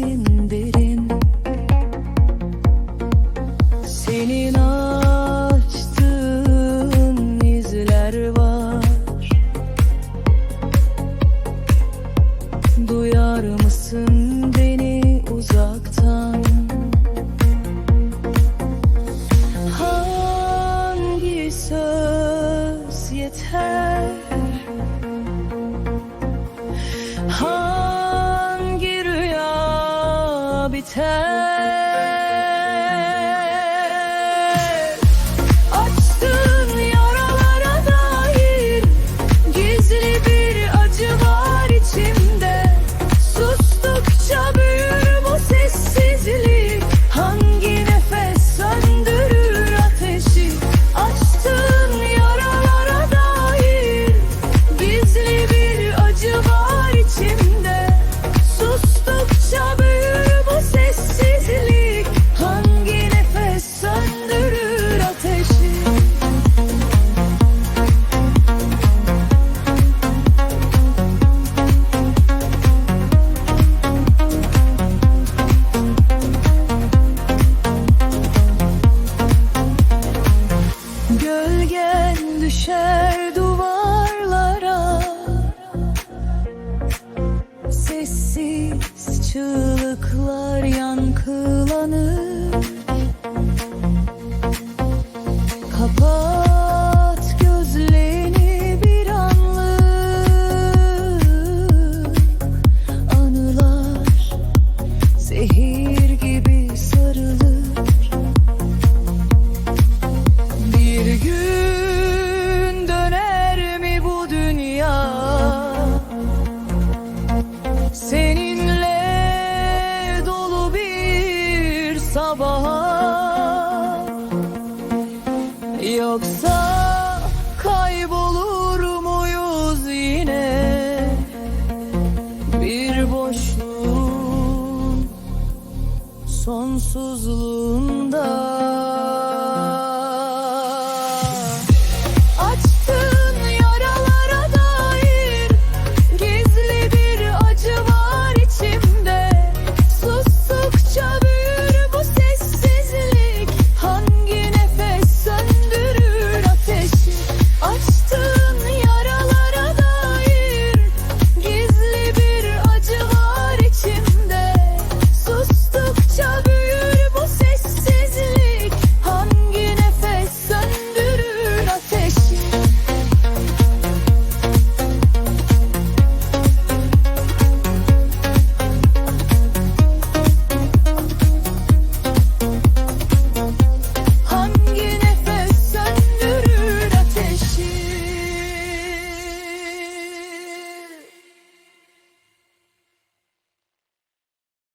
in rinde return. Dağınık Yoksa kaybolur muyuz yine? Bir boşluğun sonsuzluğunda